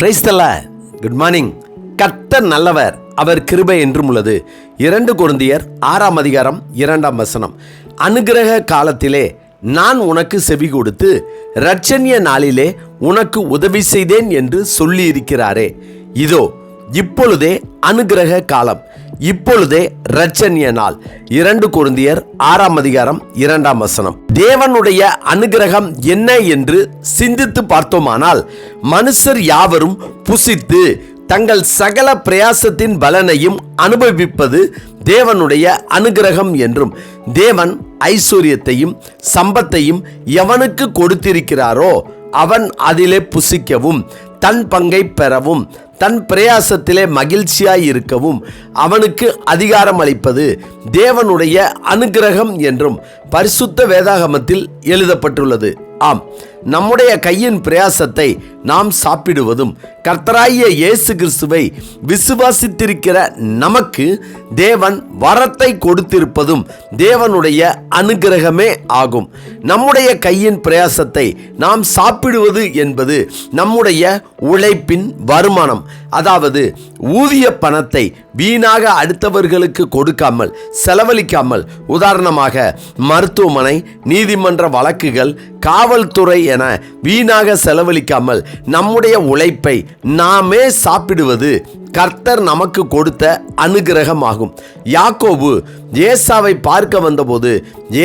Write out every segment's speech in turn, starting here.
கிரைஸ்தல good morning கர்த்தர் நல்லவர் அவர் கிருபை என்றும் உள்ளது. இரண்டு குருந்தியர் ஆறாம் அதிகாரம் இரண்டாம் வசனம். அனுக்கிரக காலத்திலே நான் உனக்கு செவி கொடுத்து இரட்சணிய நாளிலே உனக்கு உதவி செய்தேன் என்று சொல்லியிருக்கிறாரே. இதோ இப்பொழுதே அனுக்கிரக காலம். இப்பொழுதே இரட்சணிய நாள் இரண்டு குருந்தியர் ஆறாம் அதிகாரம் இரண்டாம் வசனம். தேவனுடைய அனுகிரகம் என்ன என்று சிந்தித்து பார்த்தோமானால் மனுஷர் யாவரும் புசித்து தங்கள் சகல பிரயாசத்தின் பலனையும் அனுபவிப்பது தேவனுடைய அனுகிரகம் என்றும் தேவன் ஐஸ்வர்யத்தையும் சம்பத்தையும் எவனுக்கு கொடுத்திருக்கிறாரோ அவன் அதிலே புசிக்கவும் தன் பங்கை பெறவும் தன் பிரயாசத்திலே மகிழ்ச்சியாய் இருக்கவும் அவனுக்கு அதிகாரம் அளிப்பது தேவனுடைய அனுகிரகம் என்றும் பரிசுத்த வேதாகமத்தில் எழுதப்பட்டுள்ளது. ஆம். நம்முடைய கையின் பிரயாசத்தை நாம் சாப்பிடுவதும் கர்த்தராகிய இயேசு கிறிஸ்துவை விசுவாசித்திருக்கிற நமக்கு தேவன் வரத்தை கொடுத்திருப்பதும் தேவனுடைய அனுகிரகமே ஆகும். நம்முடைய கையின் பிரயாசத்தை நாம் சாப்பிடுவது என்பது நம்முடைய உழைப்பின் வருமானம். அதாவது ஊதிய பணத்தை வீணாக அடுத்தவர்களுக்கு கொடுக்காமல் செலவழிக்காமல் உதாரணமாக மருத்துவமனை நீதிமன்ற வழக்குகள் காவல்துறை என வீணாக செலவழிக்காமல் நம்முடைய உழைப்பை நாமே சாப்பிடுவது கர்த்தர் நமக்கு கொடுத்த அனுகிரகமாகும். யாக்கோபு ஏசாவை பார்க்க வந்தபோது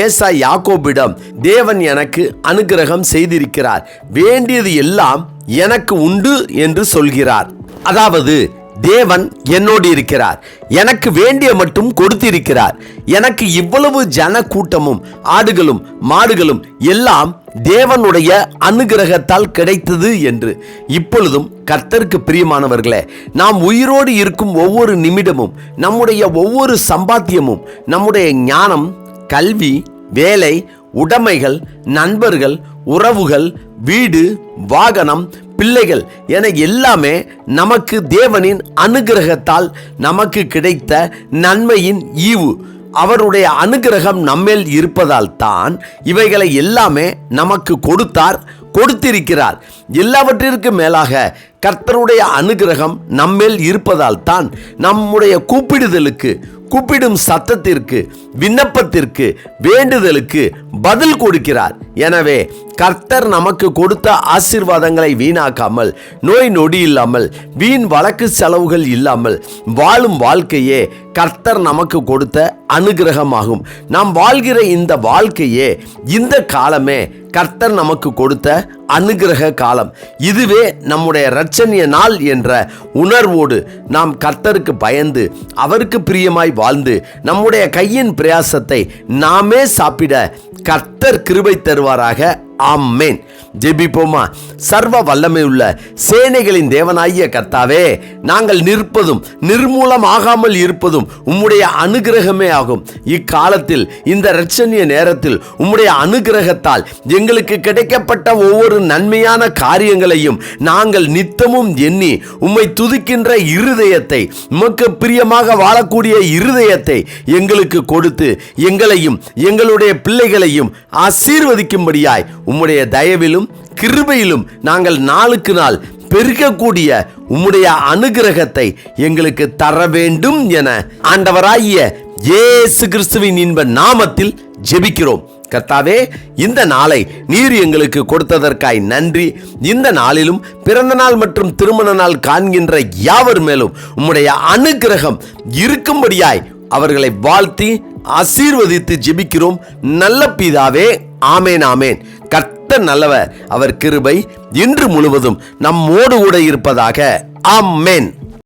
ஏசா யாக்கோபிடம் தேவன் எனக்கு அனுகிரகம் செய்திருக்கிறார். வேண்டியது எல்லாம் எனக்கு உண்டு என்று சொல்கிறார். அதாவது தேவன் என்னோடு இருக்கிறார். எனக்கு வேண்டிய மட்டும் கொடுத்திருக்கிறார். எனக்கு இவ்வளவு ஜன கூட்டமும் ஆடுகளும் மாடுகளும் எல்லாம் தேவனுடைய அனுகிரகத்தால் கிடைத்தது என்று. இப்பொழுதும் கர்த்தருக்கு பிரியமானவர்களே நாம் உயிரோடு இருக்கும் ஒவ்வொரு நிமிடமும் நம்முடைய ஒவ்வொரு சம்பாத்தியமும் நம்முடைய ஞானம் கல்வி வேலை உடைமைகள் நண்பர்கள் உறவுகள் வீடு வாகனம் பிள்ளைகள் என எல்லாமே நமக்கு தேவனின் அனுகிரகத்தால் நமக்கு கிடைத்த நன்மையின் ஈவு. அவருடைய அனுகிரகம் நம்மேல் இருப்பதால் தான் இவைகளை எல்லாமே நமக்கு கொடுத்தார் கொடுத்திருக்கிறார். எல்லாவற்றிற்கு மேலாக கர்த்தருடைய அனுகிரகம் நம்மேல் இருப்பதால் தான் நம்முடைய கூப்பிடுதலுக்கு கூப்பிடும் சத்தத்திற்கு விண்ணப்பத்திற்கு வேண்டுதலுக்கு பதில் கொடுக்கிறார். எனவே கர்த்தர் நமக்கு கொடுத்த ஆசீர்வாதங்களை வீணாக்காமல் நோய் நொடி இல்லாமல் வீண் வழக்கு செலவுகள் இல்லாமல் வாழும் வாழ்க்கையே கர்த்தர் நமக்கு கொடுத்த அனுகிரகமாகும். நாம் வாழ்கிற இந்த வாழ்க்கையே இந்த காலமே கர்த்தர் நமக்கு கொடுத்த அனுகிரக காலம். இதுவே நம்முடைய இரட்சணிய நாள் என்ற உணர்வோடு நாம் கர்த்தருக்கு பயந்து அவருக்கு பிரியமாய் வாழ்ந்து நம்முடைய கையின் பிரயாசத்தை நாமே சாப்பிட கர்த்தர் கிருபை தருவாராக. ஆம்மேன் ஜெபிப்போமா? சர்வ வல்லமை உள்ள சேனைகளின் தேவனாகிய கர்த்தாவே நாங்கள் நிற்பதும் நிர்மூலம் ஆகாமல் இருப்பதும் உம்முடைய அனுகிரகமே ஆகும். இக்காலத்தில் இந்த இரட்சணிய நேரத்தில் உம்முடைய அனுகிரகத்தால் எங்களுக்கு கிடைக்கப்பட்ட ஒவ்வொரு ஒவ்வொரு நன்மையான காரியங்களையும் நாங்கள் நித்தமும் எண்ணி உம்மை துதிக்கின்ற இருதயத்தை உமக்கு பிரியமாக வாழக்கூடிய இருதயத்தை எங்களுக்கு கொடுத்து எங்களையும் எங்களுடைய பிள்ளைகளையும் ஆசீர்வதிக்கும்படியாய் உம்முடைய தயவிலும் கிருபையிலும் நாங்கள் நாளுக்கு நாள் பெருகக்கூடிய உம்முடைய அனுகிரகத்தை எங்களுக்கு தர வேண்டும் என ஆண்டவராகிய இயேசு கிறிஸ்துவின் இன்ப நாமத்தில் ஜெபிக்கிறோம். கர்த்தாவே இந்த நாளை நீர் எங்களுக்கு கொடுத்ததற்காய் நன்றி. இந்த நாளிலும் பிறந்த நாள் மற்றும் திருமண நாள் காண்கின்ற யாவர் மேலும் உம்முடைய அனுகிரகம் இருக்கும்படியாய் அவர்களை வாழ்த்தி ஆசீர்வதித்து ஜெபிக்கிறோம். நல்ல பிதாவே ஆமேன் ஆமேன். கர்த்த நல்லவர் அவர் கிருபை இன்று முழுவதும் நம்மோடு கூட இருப்பதாக. ஆமேன்.